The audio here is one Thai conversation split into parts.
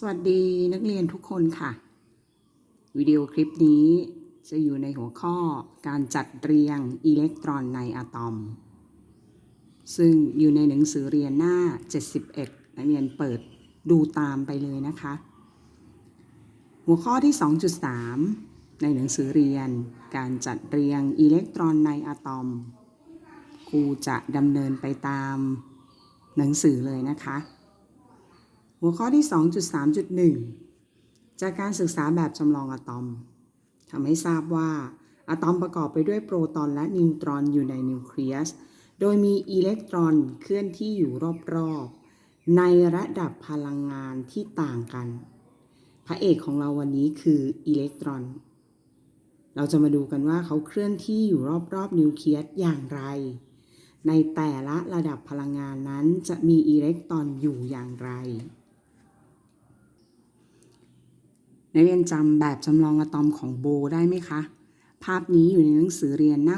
สวัสดีนักเรียนทุกคนค่ะ วิดีโอคลิปนี้จะอยู่ในหัวข้อการจัดเรียงอิเล็กตรอนในอะตอม ซึ่งอยู่ในหนังสือเรียนหน้า 71 นักเรียนเปิดดูตามไปเลยนะคะ หัวข้อที่ 2.3 ในหนังสือเรียนการจัดเรียงอิเล็กตรอนในอะตอมครูจะดำเนินไปตามหนังสือเลยนะคะ หัวข้อที่ 2.3.1 จากการศึกษาแบบจำลองอะตอมทำให้ทราบว่าอะตอมประกอบไปด้วยโปรตอนและนิวตรอนอยู่ในนิวเคลียส โดยมีอิเล็กตรอนเคลื่อนที่อยู่รอบๆ ในระดับพลังงานที่ต่างกัน พระเอกของเราวันนี้คืออิเล็กตรอน เราจะมาดูกันว่าเขาเคลื่อนที่อยู่รอบๆนิวเคลียสอย่างไร ในแต่ละระดับพลังงานนั้นจะมีอิเล็กตรอนอยู่อย่างไร นักเรียนจำแบบจำลองอะตอมของโบได้ไหมคะ ภาพนี้อยู่ในหนังสือเรียนหน้า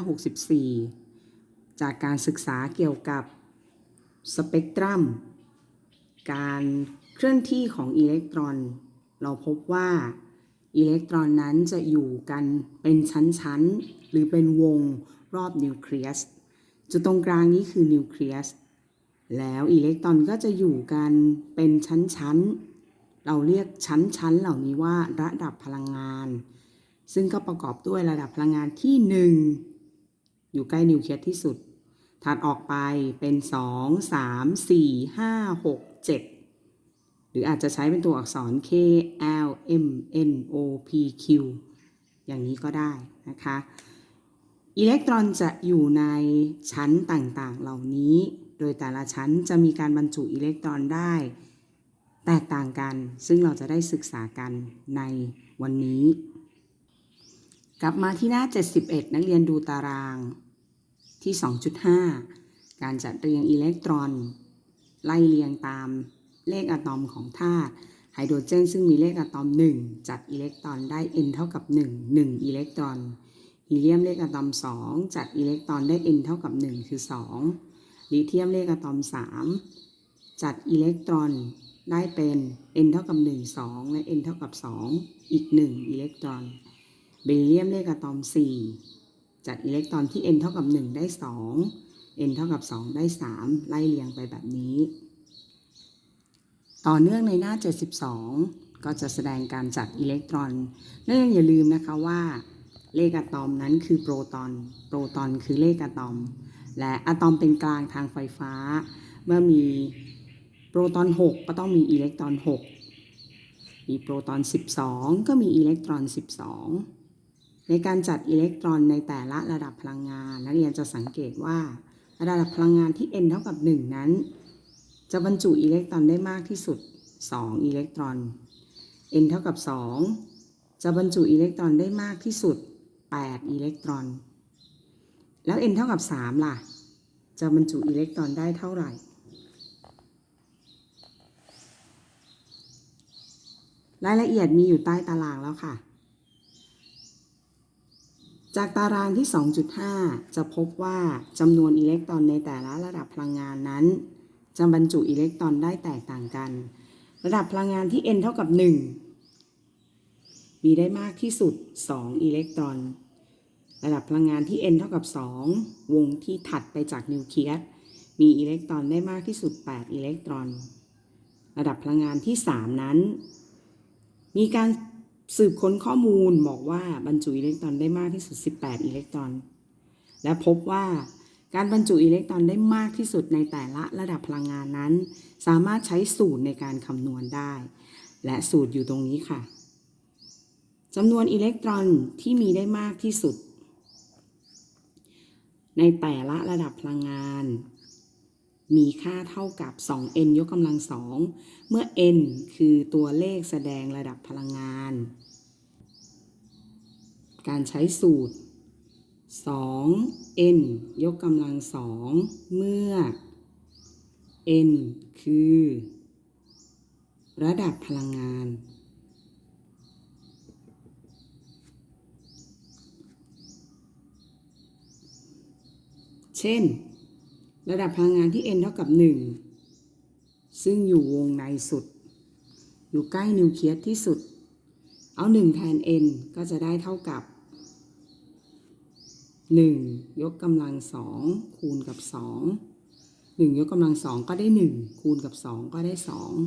64 จากการศึกษาเกี่ยวกับสเปกตรัม การเคลื่อนที่ของอิเล็กตรอน เราพบว่าอิเล็กตรอนนั้นจะอยู่กันเป็นชั้น ๆ หรือเป็นวงรอบนิวเคลียส จุดตรงกลางนี้คือนิวเคลียส แล้วอิเล็กตรอนก็จะอยู่กันเป็นชั้น ๆ เราเรียกชั้นๆเหล่านี้ว่าระดับพลังงาน ซึ่งก็ประกอบด้วยระดับพลังงานที่ 1 อยู่ใกล้นิวเคลียสที่สุด ถัดออกไปเป็น 2 3 4 5 6 7 หรืออาจจะใช้เป็นตัวอักษร K L M N O P Q อย่างนี้ก็ได้นะคะ อิเล็กตรอนจะอยู่ในชั้นต่างๆ เหล่านี้ โดยแต่ละชั้นจะมีการบรรจุอิเล็กตรอนได้ แตกต่างกันซึ่งเราจะได้ศึกษากันในวันนี้ กลับมาที่หน้า 71 นักเรียนดูตารางที่ 2.5 การจัดเรียงอิเล็กตรอน ไล่เรียงตามเลขอะตอมของธาตุไฮโดรเจน ซึ่งมีเลขอะตอม 1 จัดอิเล็กตรอนได้ n เท่ากับ 1 1 อิเล็กตรอนฮีเลียมเลขอะตอม 2 จัดอิเล็กตรอนได้ n เท่ากับ 1 คือ 2 ลิเธียมเลขอะตอม 3 จัดอิเล็กตรอน ได้เป็น n เท่ากับ 1 2 และ n เท่ากับ 2 อีก 1 อิเล็กตรอน เบริเลียมเลขอะตอม 4จัดอิเล็กตรอนที่ n เท่ากับ 1 ได้ 2 n เท่ากับ 2 ได้ 3 ไล่เรียงไปแบบนี้ ต่อเนื่องในหน้า 72 ก็จะแสดงการจัดอิเล็กตรอนนักเรียนอย่าลืมนะคะว่าเลขอะตอมนั้นคือโปรตอน โปรตอนคือเลขอะตอม และอะตอมเป็นกลางทางไฟฟ้า เมื่อมี โปรตอน 6 ก็ต้องมีอิเล็กตรอน 6 มีโปรตอน 12 ก็มีอิเล็กตรอน 12 ในการจัดอิเล็กตรอนในแต่ละระดับพลังงานนักเรียนจะสังเกตว่า ระดับพลังงานที่ n เท่ากับ 1 นั้น จะบรรจุอิเล็กตรอนได้มากที่สุด 2 อิเล็กตรอน n เท่ากับ 2 จะบรรจุอิเล็กตรอนได้มากที่สุด 8 อิเล็กตรอน แล้ว n เท่ากับ 3 ล่ะ จะบรรจุอิเล็กตรอนได้เท่าไหร่ รายละเอียดมีอยู่ใต้ตารางแล้วค่ะ จากตารางที่ 2.5 จะพบว่าจำนวนอิเล็กตรอนในแต่ละระดับพลังงานนั้นจะบรรจุอิเล็กตรอนได้แตกต่างกัน ระดับพลังงานที่ n เท่ากับ 1 มีได้มากที่สุด 2 อิเล็กตรอน ระดับพลังงานที่ n เท่ากับ 2 วงที่ถัดไปจากนิวเคลียสมีอิเล็กตรอนได้มากที่สุด 8 อิเล็กตรอน ระดับพลังงานที่ 3 นั้น มีการสืบค้นข้อมูลบอกว่าบรรจุอิเล็กตรอนได้มากที่สุด 18 อิเล็กตรอน และพบว่าการบรรจุอิเล็กตรอนได้มากที่สุดในแต่ละระดับพลังงานนั้น สามารถใช้สูตรในการคำนวณได้ และสูตรอยู่ตรงนี้ค่ะจำนวนอิเล็กตรอนที่มีได้มากที่สุด ในแต่ละระดับพลังงาน มีค่าเท่ากับ 2n ยกกำลังสองเมื่อ n คือตัวเลขแสดงระดับพลังงาน การใช้สูตร 2n ยกกำลังสองเมื่อ n คือ ระดับพลังงาน เช่น ระดับพลังงานที่ n เท่ากับ 1 ซึ่งอยู่วงในสุด อยู่ใกล้นิวเคลียสที่สุด เอา 1 แทน n ก็จะได้เท่ากับ 1 ยกกำลัง 2 คูณกับ 2 1 ยกกำลัง 2 ก็ได้ 1 คูณกับ 2 ก็ได้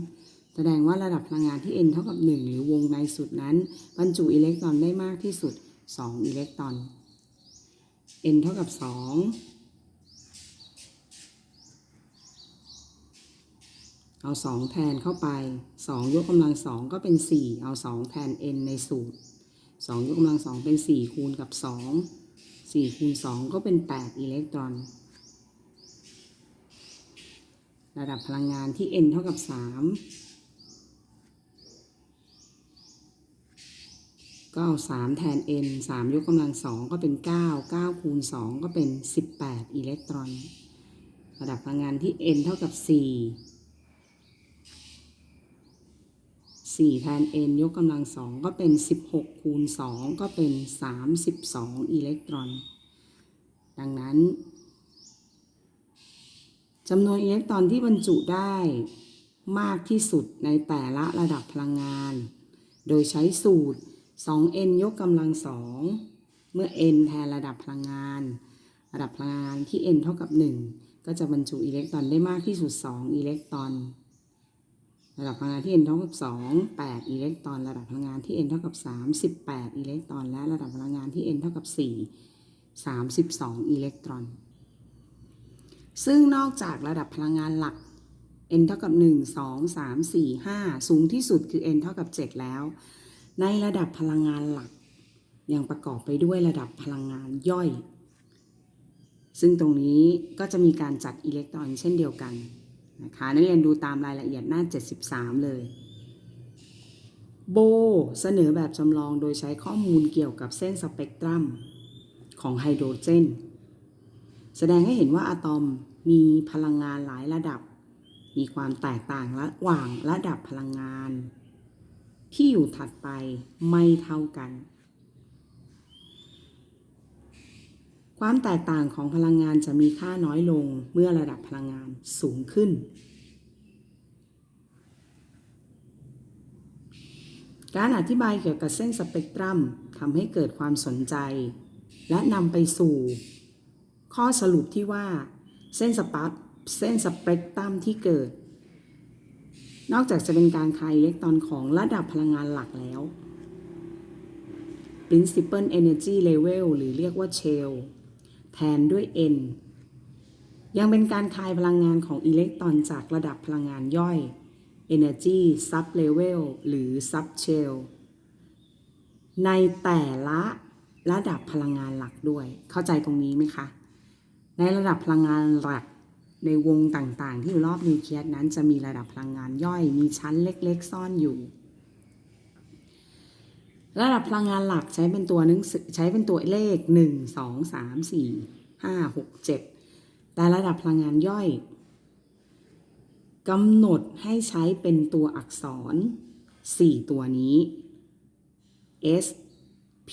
2 แสดงว่าระดับพลังงานที่ n เท่ากับ 1 หรือวงในสุดนั้น บรรจุอิเล็กตรอนได้มากที่สุด 2 อิเล็กตรอน n เท่ากับ 2 เอา 2 แทนเข้าไป 2 ยกกำลัง 2 ก็เป็น 4 เอา 2 แทน n ในสูตร 2 ยกกำลัง 2 เป็น 4 คูณกับ 2 4คูณ2ก็เป็น 8 อิเล็กตรอน ระดับพลังงานที่ n เท่ากับ 3 ก็เอา 3 แทน n 3 ยกกำลัง 2 ก็เป็น 9 9 คูณ 2 ก็เป็น 18 อิเล็กตรอน ระดับพลังงานที่ n เท่ากับ 4 4 แทน n ยกกำลัง2ก็เป็น 16 คูณ 2 ก็เป็น 32 อิเล็กตรอน ดังนั้นจำนวนอิเล็กตรอนที่บรรจุได้มากที่สุดในแต่ละระดับพลังงาน โดยใช้สูตร 2n ยกกำลัง2เมื่อ n แทนระดับพลังงาน ระดับพลังงานที่ n เท่ากับ 1 ก็จะบรรจุอิเล็กตรอนได้มากที่สุด 2 อิเล็กตรอน ระดับพลังงานที่ n เท่ากับ2 8อิเล็กตรอน ระดับพลังงานที่ n เท่ากับ3 18อิเล็กตรอน และระดับพลังงานที่ n เท่ากับ4 32อิเล็กตรอน ซึ่งนอกจากระดับพลังงานหลัก n เท่ากับ 1 2 3 4 5 สูงที่สุดคือ n เท่ากับ 7 แล้ว ในระดับพลังงานหลัก ยังประกอบไปด้วยระดับพลังงานย่อย ซึ่งตรงนี้ก็จะมีการจัดอิเล็กตรอนเช่นเดียวกัน นะคะนักเรียนดูตามรายละเอียดหน้า 73 เลย โบเสนอแบบจำลองโดยใช้ข้อมูลเกี่ยวกับเส้นสเปกตรัมของไฮโดรเจน แสดงให้เห็นว่าอะตอมมีพลังงานหลายระดับ มีความแตกต่างระหว่างระดับพลังงาน ที่อยู่ถัดไปไม่เท่ากัน ความแตกต่างของพลังงานจะมีค่าน้อยลงเมื่อระดับพลังงานสูงขึ้น การอธิบายเกี่ยวกับเส้นสเปกตรัมทำให้เกิดความสนใจ และนำไปสู่ ข้อสรุปที่ว่า เส้นสปัเส้นสเปกตรัมที่เกิด นอกจากจะเป็นการคายอิเล็กตรอนของระดับพลังงานหลักแล้ว principal energy level หรือเรียกว่า shell แทนด้วย n ยังเป็นการคายพลังงานของอิเล็กตรอนจากระดับพลังงานย่อย energy sub level หรือ sub shell ในแต่ละระดับพลังงานหลักด้วย เข้าใจตรงนี้ไหมคะ ในระดับพลังงานหลักในวงต่างๆ ที่อยู่รอบนิวเคลียสนั้นจะมีระดับพลังงานย่อย มีชั้นเล็กๆ ซ่อนอยู่ ระดับพลังงานหลักใช้เป็นตัวหนังสือใช้เป็นตัวเลข 1 2 3 4 5 6 7 แต่ระดับพลังงานย่อยกำหนดให้ใช้เป็นตัวอักษร 4 ตัวนี้ S P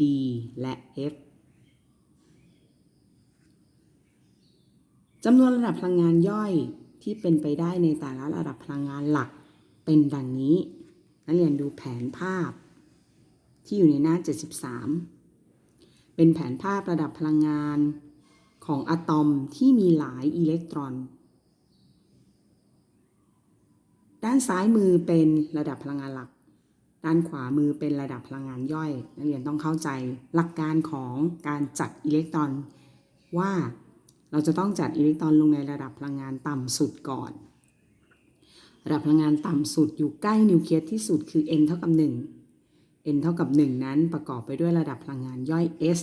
D และ F จำนวนระดับพลังงานย่อยที่เป็นไปได้ในแต่ละระดับพลังงานหลักเป็นดังนี้ นักเรียนดูแผนภาพ ที่อยู่ในหน้า 73 เป็นแผนภาพระดับพลังงานของอะตอมที่มีหลายอิเล็กตรอน ด้านซ้ายมือเป็นระดับพลังงานหลัก ด้านขวามือเป็นระดับพลังงานย่อย นักเรียนต้องเข้าใจหลักการของการจัดอิเล็กตรอน ว่าเราจะต้องจัดอิเล็กตรอนลงในระดับพลังงานต่ำสุดก่อน ระดับพลังงานต่ำสุดอยู่ใกล้นิวเคลียสที่สุดคือ n เท่ากับ1 n เท่ากับ 1 นั้นประกอบไปด้วยระดับพลังงานย่อย s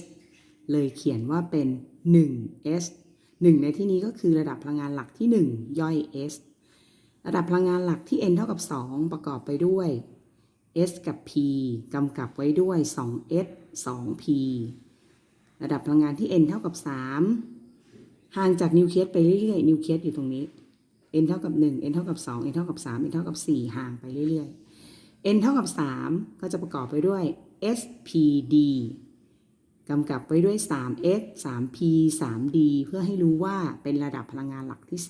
เลยเขียนว่าเป็น 1s 1 ในที่นี้ก็คือระดับพลังงานหลักที่ 1 ย่อย s ระดับพลังงานหลักที่ n เท่ากับ 2 ประกอบไปด้วย s กับ p กำกับไว้ด้วย 2s 2p ระดับพลังงานที่ n เท่ากับ 3 ห่างจากนิวเคลียสไปเรื่อยๆ นิวเคลียสอยู่ตรงนี้ n เท่ากับ 1 n เท่ากับ 2 n เท่ากับ 3 n เท่ากับ 4 ห่างไปเรื่อยๆ n เท่ากับ 3 ก็จะประกอบไปด้วย spd กำกับไว้ด้วย 3s 3p 3d เพื่อให้รู้ว่าเป็นระดับพลังงานหลักที่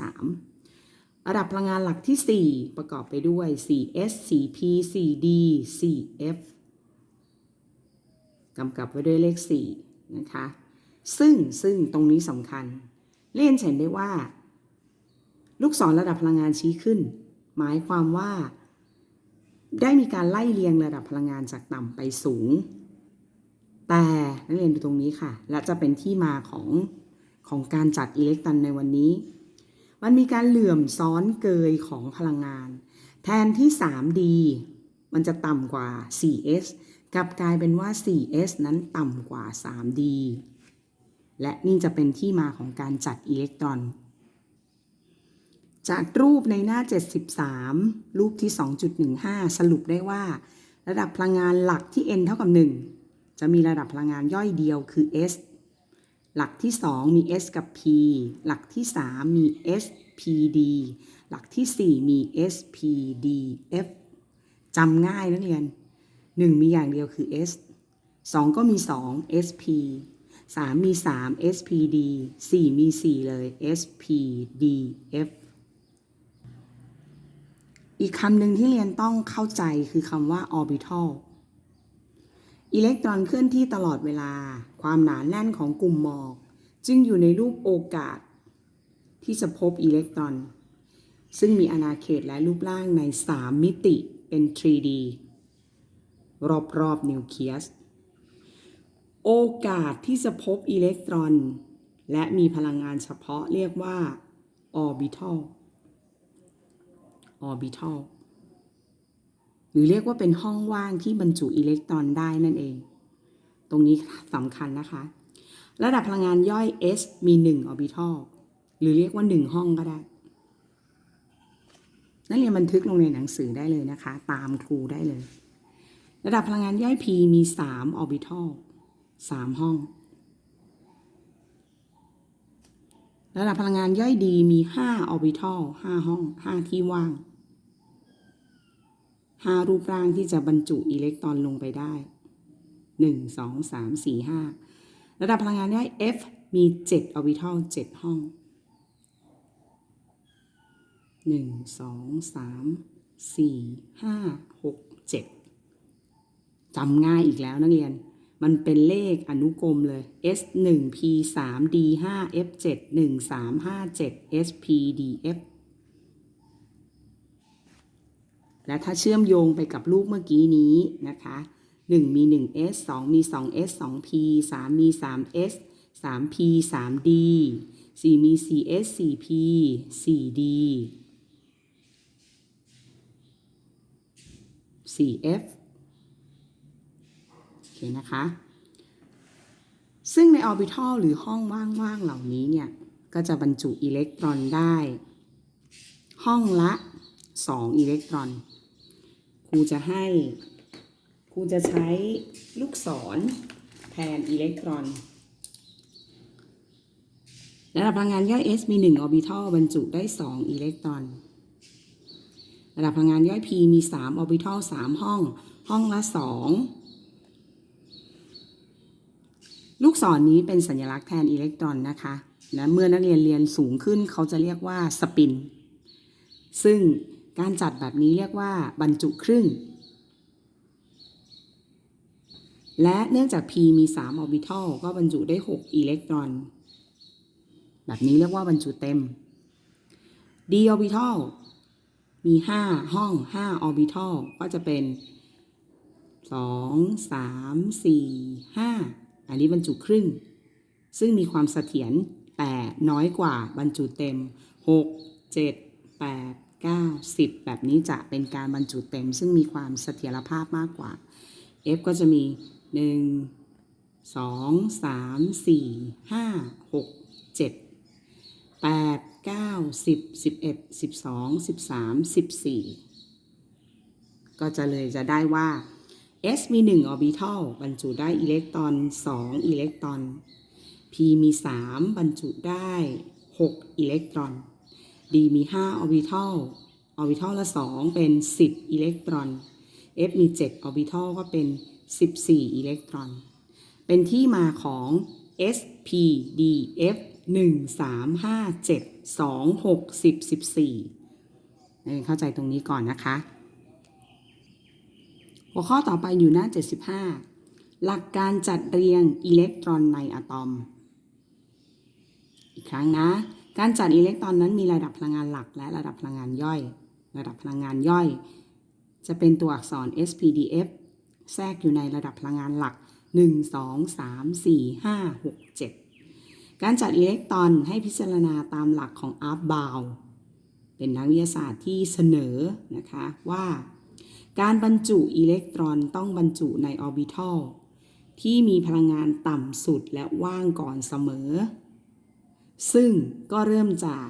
3 ระดับพลังงานหลักที่ 4 ประกอบไปด้วย 4s 4p 4d 4f กำกับไว้ด้วยเลข 4 นะคะ ซึ่งซึ่งตรงนี้สำคัญเรียนเห็นได้ว่า ลูกศรระดับพลังงานชี้ขึ้น หมายความว่า ได้มีการไล่เรียงระดับพลังงานจากต่ำไปสูง แต่นักเรียนดูตรงนี้ค่ะ และจะเป็นที่มาของของการจัดอิเล็กตรอนในวันนี้ มันมีการเหลื่อมซ้อนเกยของพลังงาน แทนที่ 3D มันจะต่ำกว่า 4s กลับกลายเป็นว่า 4s นั้นต่ำกว่า 3d และนี่จะเป็นที่มาของการจัดอิเล็กตรอน จากรูปในหน้า 73 รูปที่ 2.15 สรุปได้ว่า ระดับพลังงานหลักที่ n เท่ากับ 1 จะมีระดับพลังงานย่อยเดียวคือ s หลักที่ 2 มี s กับ p หลักที่ 3 มี spd หลักที่ 4 มี spdf จำง่ายนักเรียน 1 มีอย่างเดียวคือ s 2 ก็มี 2 sp 3 มี 3 spd 4 มี 4 เลย spdf อีกคำหนึ่งที่เรียนต้องเข้าใจคือคำว่า orbital อิเล็กตรอนเคลื่อนที่ตลอดเวลา ความหนาแน่นของกลุ่มหมอก จึงอยู่ในรูปโอกาส ที่จะพบอิเล็กตรอน ซึ่งมีอาณาเขตและรูปร่างใน 3 มิติเป็น 3D รอบๆนิวเคลียส โอกาสที่จะพบอิเล็กตรอน และมีพลังงานเฉพาะเรียกว่า orbital orbital หรือเรียกว่าเป็นห้องว่างที่บรรจุอิเล็กตรอนได้นั่นเอง ตรงนี้สำคัญนะคะ ระดับพลังงานย่อย S มี 1 orbital หรือเรียกว่า 1 ห้องก็ได้ นักเรียนบันทึกลงในหนังสือได้เลยนะคะ ตามครูได้เลย ระดับพลังงานย่อย P มี 3 orbital 3 ห้อง ระดับพลังงานย่อย D มี 5 orbital 5 ห้อง 5 ที่ว่าง ห้ารูปร่างที่จะบรรจุอิเล็กตรอนลงไปได้หนึ่งสองสามสี่ห้าระดับพลังงานย่อย F มีเจ็ดออร์บิทัลเจ็ดห้องหนึ่งสองสามสี่ห้าหกเจ็ดจำง่ายอีกแล้วนักเรียน มันเป็นเลขอนุกรมเลย S 1 P 3 D 5 F 7 1 3 5 7 S P D F และถ้าเชื่อมโยงไปกับลูกเมื่อกี้นี้นะคะ 1 มี 1s 2 มี 2s 2p 3 มี 3s 3p 3d 4 มี 4s 4p 4d 4f โอเคนะคะ ซึ่งในออร์บิทัลหรือห้องว่างๆเหล่านี้เนี่ย ก็จะบรรจุอิเล็กตรอนได้ ห้องละ 2 อิเล็กตรอน ครูจะให้ครูจะใช้ลูกศรแทนอิเล็กตรอนระดับพลังงานย่อย S มี 1 ออร์บิทัลบรรจุได้ 2 อิเล็กตรอน ระดับพลังงานย่อย P มี 3 ออร์บิทัล3ห้อง ห้องละ 2 ลูกศรนนี้เป็นสัญลักษณ์แทนอิเล็กตรอนนะคะและเมื่อนักเรียนเรียนสูงขึ้นเขาจะเรียกว่าสปิน ซึ่ง การจัดแบบนี้เรียกว่าบรรจุครึ่ง และเนื่องจาก p มี3ออร์บิทัลก็บรรจุได้ 6 อิเล็กตรอน แบบนี้เรียกว่าบรรจุเต็ม d ออร์บิทัลมี 5 ห้อง5ออร์บิทัลก็จะเป็น 2 3 4 5 อันนี้บรรจุครึ่ง ซึ่งมีความเสถียรแต่น้อยกว่าบรรจุเต็ม 6 7 8 9 10 แบบนี้จะเป็นการบรรจุเต็ม ซึ่งมีความเสถียรภาพมากกว่า F ก็จะมี 1 2 3 4 5 6 7 8 9 10 11 12 13 14 ก็จะเลยจะได้ว่า S มี1ออร์บิทัลบรรจุได้อิเล็กตรอน 2 อิเล็กตรอน P มี 3 บรรจุได้ 6 อิเล็กตรอน D มี5ออร์บิทัลออร์บิทัลละ 2 เป็น 10 อิเล็กตรอน F มี7ออร์บิทัลก็เป็น 14 อิเล็กตรอน เป็นที่มาของ S P D F 1 3 5 7 2 6 10 14นักเรียนเข้าใจตรงนี้ก่อนนะคะ หัวข้อต่อไปอยู่หน้า 75 หลักการจัดเรียงอิเล็กตรอนในอะตอม อีกครั้งนะ การจัดอิเล็กตรอนนั้นมีระดับพลังงานหลักและระดับพลังงานย่อย ระดับพลังงานย่อย จะเป็นตัวอักษร SPDF แทรกอยู่ในระดับพลังงานหลัก 1 2 3 4 5 6 7 การจัดอิเล็กตรอนให้พิจารณาตามหลักของอาร์บาวเป็นนักวิทยาศาสตร์ที่เสนอนะคะว่า การบรรจุอิเล็กตรอนต้องบรรจุในออร์บิทัลที่มีพลังงานต่ำสุดและว่างก่อนเสมอ ซึ่งก็เริ่มจาก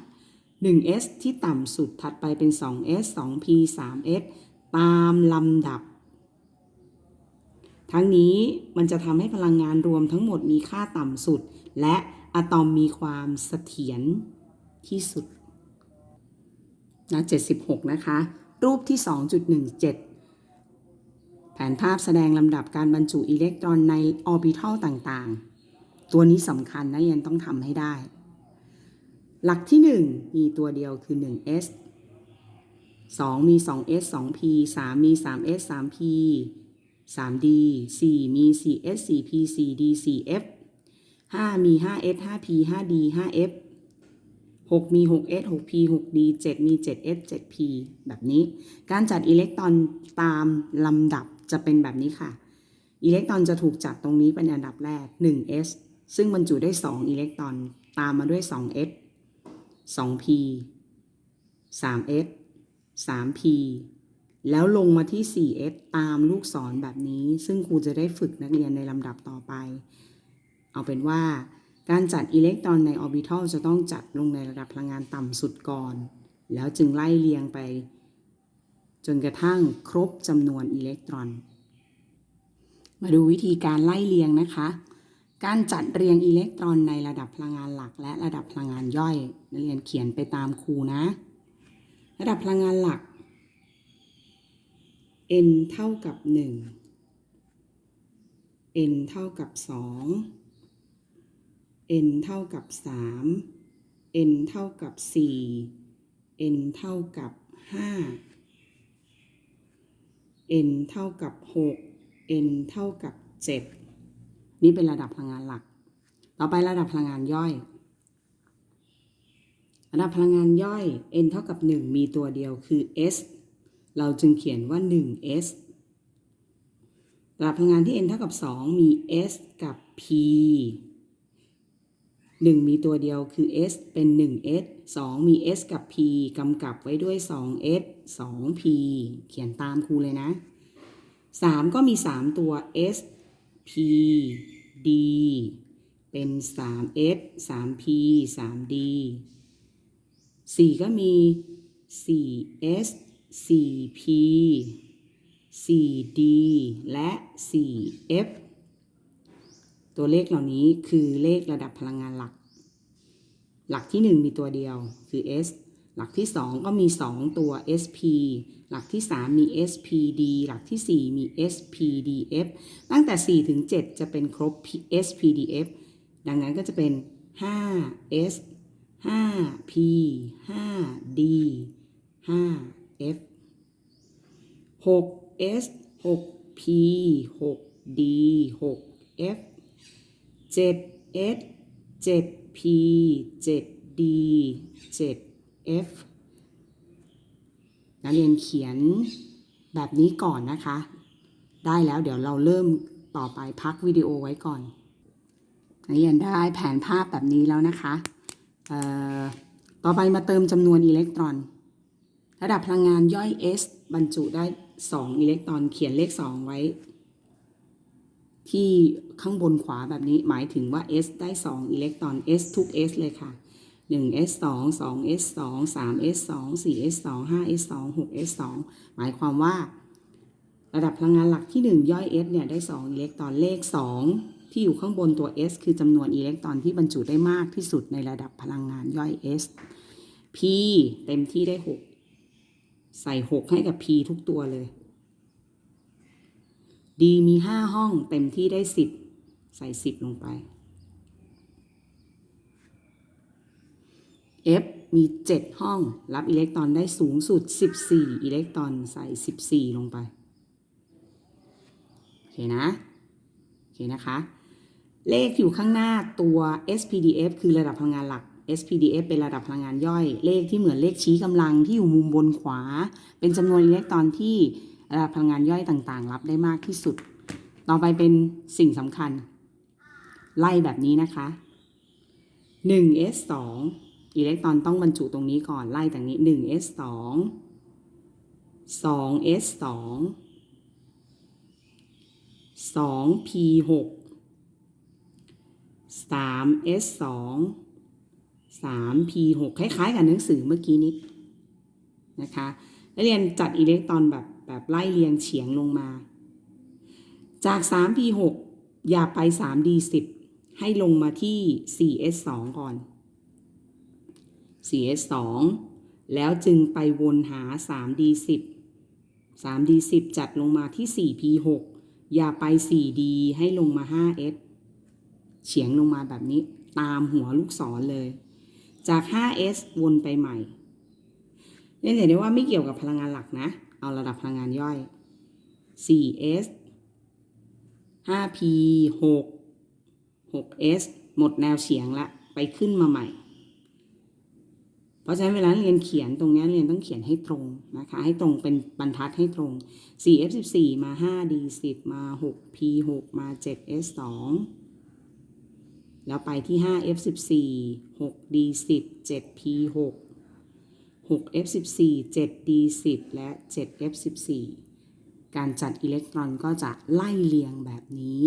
1s ที่ต่ำสุดถัดไปเป็น 2s 2p 3s ตามลำดับ ทั้งนี้มันจะทำให้พลังงานรวมทั้งหมดมีค่าต่ำสุด และอะตอมมีความเสถียรที่สุดนะ76 นะคะ รูปที่ 2.17 แผนภาพแสดงลำดับการบรรจุอิเล็กตรอนในออร์บิทัลต่างๆ ตัวนี้สำคัญนะเรียนต้องทำให้ได้ หลักที่ 1 มีตัวเดียวคือ 1s 2 มี 2s 2p 3 มี 3s 3p 3d 4 มี 4s 4p 4d 4f 5 มี 5s 5p 5d 5f 6 มี 6s 6p 6d 7 มี 7s 7p แบบนี้ การจัดอิเล็กตรอนตามลำดับจะเป็นแบบนี้ค่ะ อิเล็กตรอนจะถูกจัดตรงนี้เป็นอันดับแรก 1s ซึ่งบรรจุได้ 2 อิเล็กตรอน ตามมาด้วย 2s 2p 3s 3p แล้วลงมาที่ 4s ตามลูกศรแบบนี้ ซึ่งครูจะได้ฝึกนักเรียนในลำดับต่อไป เอาเป็นว่าการจัดอิเล็กตรอนในออร์บิทัลจะต้องจัดลงในระดับพลังงานต่ำสุดก่อน แล้วจึงไล่เรียงไป จนกระทั่งครบจำนวนอิเล็กตรอน มาดูวิธีการไล่เรียงนะคะ การจัดเรียงอิเล็กตรอนในระดับพลังงานหลักและระดับพลังงานย่อยนักเรียนเขียนไปตามครูนะ ระดับพลังงานหลัก n เท่ากับ 1 n เท่ากับ 2 n เท่ากับ 3 n เท่ากับ 4 n เท่ากับ 5 n เท่ากับ 6 n เท่ากับ 7 นี่เป็นระดับพลังงานหลัก ต่อไประดับพลังงานย่อย ระดับพลังงานย่อย n เท่ากับ 1 มีตัวเดียวคือ s เราจึงเขียนว่า 1s ระดับพลังงานที่ n เท่ากับ 2 มี s กับ p 1 มีตัวเดียวคือ s เป็น 1s 2 มี s กับ p กำกับไว้ด้วย 2s 2p เขียนตามครูเลยนะ 3 ก็มี 3 ตัว s p d เป็น 3s 3p 3d 4 ก็มี 4s 4p 4d และ 4f ตัวเลขเหล่านี้คือเลขระดับพลังงานหลัก หลักที่ 1 มีตัวเดียวคือ s หลักที่ 2 ก็มี 2 ตัว sp หลักที่ 3 มี spd หลักที่ 4 มี spdf ตั้งแต่ 4 ถึง 7 จะเป็นครบ spdf ดังนั้นก็จะเป็น 5s 5p 5d 5f 6s 6p 6d 6f 7s 7p 7d F นักเรียนเขียนแบบนี้ก่อนนะคะ ได้แล้วเดี๋ยวเราเริ่มต่อไปพักวิดีโอไว้ก่อนนักเรียนได้แผนภาพแบบนี้แล้วนะคะเอ่อต่อไปมาเติมจำนวนอิเล็กตรอน ระดับพลังงานย่อย S บรรจุได้ 2 อิเล็กตรอน เขียนเลข 2 ไว้ ที่ข้างบนขวาแบบนี้หมายถึงว่า S ได้ 2 อิเล็กตรอน S ทุก S เลยค่ะ 1s 2 2s 2 3s 2 4s 2 5s 2 6s 2หมายความว่า ระดับพลังงานหลักที่ 1 ย่อย S เนี่ย ได้ 2 อิเล็กตรอนเลข 2 ที่อยู่ข้างบนตัว S คือจำนวนอิเล็กตรอนที่บรรจุได้มากที่สุดในระดับพลังงานย่อย S P เต็มที่ได้ 6 ใส่ 6 ให้กับ P ทุกตัวเลย D มี 5 ห้องเต็มที่ได้ 10 ใส่ 10 ลงไป F มี 7 ห้อง รับอิเล็กตรอนได้สูงสุด 14 อิเล็กตรอนใส่ 14 ลงไป โอเคนะ โอเคนะคะ เลขอยู่ข้างหน้าตัว SPDF คือระดับพลังงานหลัก SPDF เป็นระดับพลังงานย่อย เลขที่เหมือนเลขชี้กำลังที่อยู่มุมบนขวา เป็นจำนวนอิเล็กตรอนที่ระดับพลังงานย่อยต่างๆ รับได้มากที่สุด ต่อไปเป็นสิ่งสำคัญ ไล่แบบนี้นะคะ 1 s 2 อิเล็กตรอนต้องบรรจุตรงนี้ก่อนไล่จากนี้ 1 s 2 2 s 2 2 p 6 3 s 2 3 p 6คล้ายๆ กับหนังสือเมื่อกี้นี้นะคะแล้วเรียนจัดอิเล็กตรอนแบบแบบไล่เรียงเฉียงลงมา จาก 3 p 6อย่าไป 3 d 10ให้ลงมาที่ 4 s 2ก่อน 4 s 2แล้วจึงไปวนหา 3 d 10 3 d 10จัดลงมาที่ 4 p 6อย่าไป 4 d ให้ลงมา 5 s เฉียงลงมาแบบนี้ตามหัวลูกศรเลย จาก 5s วนไปใหม่เล่นเห็นได้ว่าไม่เกี่ยวกับพลังงานหลักนะ เอาระดับพลังงานย่อย 4s 5p 6 6s หมดแนวเฉียงละ ไปขึ้นมาใหม่ ราะฉะนั้นเวลาเรียนเขียนตรงนี้เรียนต้องเขียนให้ตรงนะคะ ให้ตรงเป็นบรรทัดให้ตรง 4f 14 มา 5d 10 มา 6p 6 มา 7s 2 แล้วไปที่ 5f 14 6d 10 7p 6 6f 14 7d 10 และ 7f 14 การจัดอิเล็กตรอนก็จะไล่เรียงแบบนี้